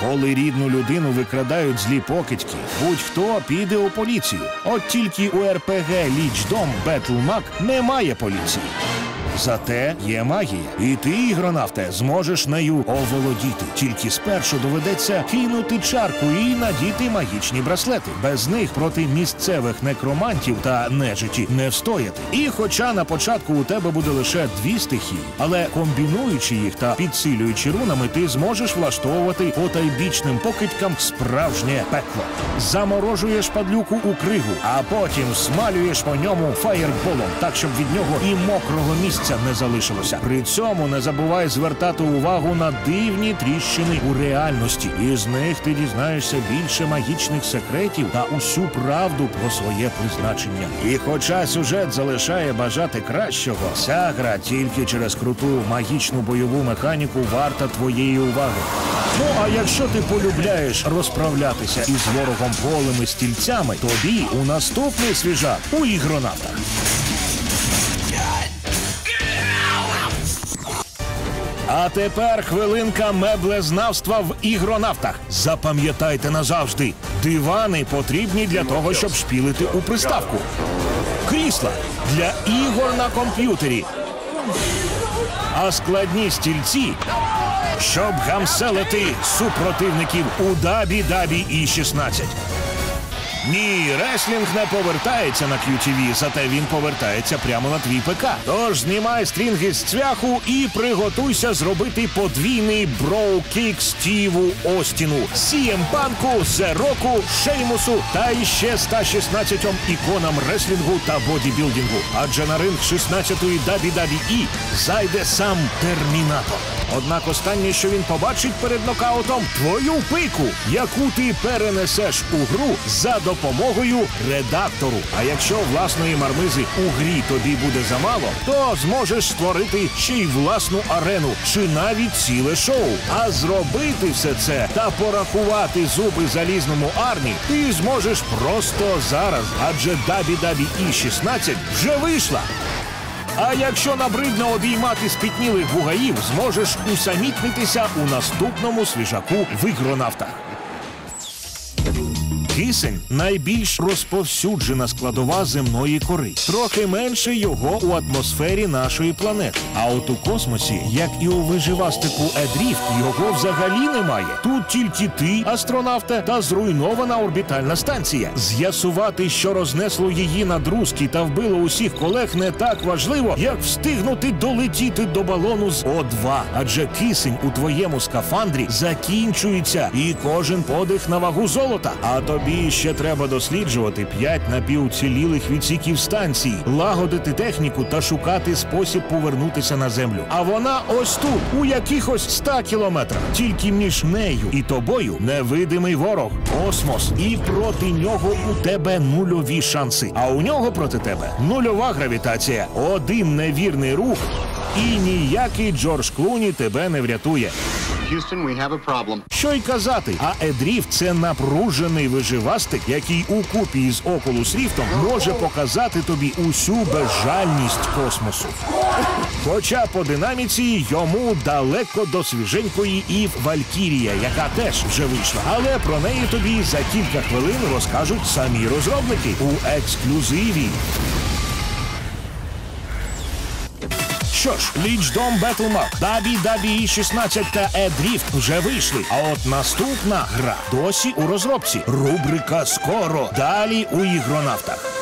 Коли рідну людину викрадають злі покидьки, будь-хто піде у поліцію. От тільки у РПГ Лічдом Бетлмак немає поліції. Зате є магія, і ти, ігронавте, зможеш нею оволодіти. Тільки спершу доведеться кинути чарку і надіти магічні браслети. Без них проти місцевих некромантів та нежиті не встояти. І хоча на початку у тебе буде лише дві стихії, але комбінуючи їх та підсилюючи рунами, ти зможеш влаштовувати потайбічним покидькам справжнє пекло. Заморожуєш падлюку у кригу, а потім смалюєш по ньому фаєрболом, так щоб від нього і мокрого місця не залишилося. При цьому не забувай звертати увагу на дивні тріщини у реальності. Із них ти дізнаєшся більше магічних секретів та усю правду про своє призначення. І хоча сюжет залишає бажати кращого, ця гра тільки через круту магічну бойову механіку варта твоєї уваги. Ну а якщо ти полюбляєш розправлятися із ворогом голими стільцями, тобі у наступний свіжак у ігронавтах. А тепер хвилинка меблезнавства в ігронавтах. Запам'ятайте назавжди, дивани потрібні для того, щоб шпілити у приставку. Крісла для ігор на комп'ютері. А складні стільці, щоб гамселити супротивників у Дабі Дабі і 16. Ні, реслінг не повертається на QTV, зате він повертається прямо на твій ПК. Тож знімай стрінги з цвяху і приготуйся зробити подвійний броу-кік Стіву Остіну, Сієм Панку, Зероку, Шеймусу та іще 116 іконам реслінгу та бодібілдингу. Адже на ринг 16-ї WWE зайде сам Термінатор. Однак останнє, що він побачить перед нокаутом, твою пику, яку ти перенесеш у гру за допомогою редактору. А якщо власної мармизи у грі тобі буде замало, то зможеш створити ще й власну арену чи навіть ціле шоу. А зробити все це та порахувати зуби залізному армі ти зможеш просто зараз. Адже WWE 16 вже вийшла. А якщо набридно обіймати спітнілих бугаїв, зможеш усамітнитися у наступному свіжаку в ігронавтах. Кисень найбільш розповсюджена складова земної кори. Трохи менше його у атмосфері нашої планети. А от у космосі, як і у виживастику Едріфт, його взагалі немає. Тут тільки ти, астронавте, та зруйнована орбітальна станція. З'ясувати, що рознесло її на друзки та вбило усіх колег, не так важливо, як встигнути долетіти до балону з О2. Адже кисень у твоєму скафандрі закінчується, і кожен подих на вагу золота. А тобі ще треба досліджувати п'ять напівцілілих відсіків станції, лагодити техніку та шукати спосіб повернутися на землю. А вона ось тут, у якихось 100 кілометрах. Тільки між нею і тобою невидимий ворог, космос, і проти нього у тебе нульові шанси. А у нього проти тебе нульова гравітація, один невірний рух, і ніякий Джордж Клуні тебе не врятує. Houston, we have a problem. Що й казати, а Едріф це напружений виживастик, який у купі із Окулус Ріфтом може показати тобі усю безжальність космосу. Хоча по динаміці йому далеко до свіженької Ів Валькірія, яка теж вже вийшла. Але про неї тобі за кілька хвилин розкажуть самі розробники у ексклюзиві. Що ж, Лічдом Бетлмак, Дабі Дабі 16 та Едріфт вже вийшли. А от наступна гра досі у розробці. Рубрика скоро. Далі у ігронавтах.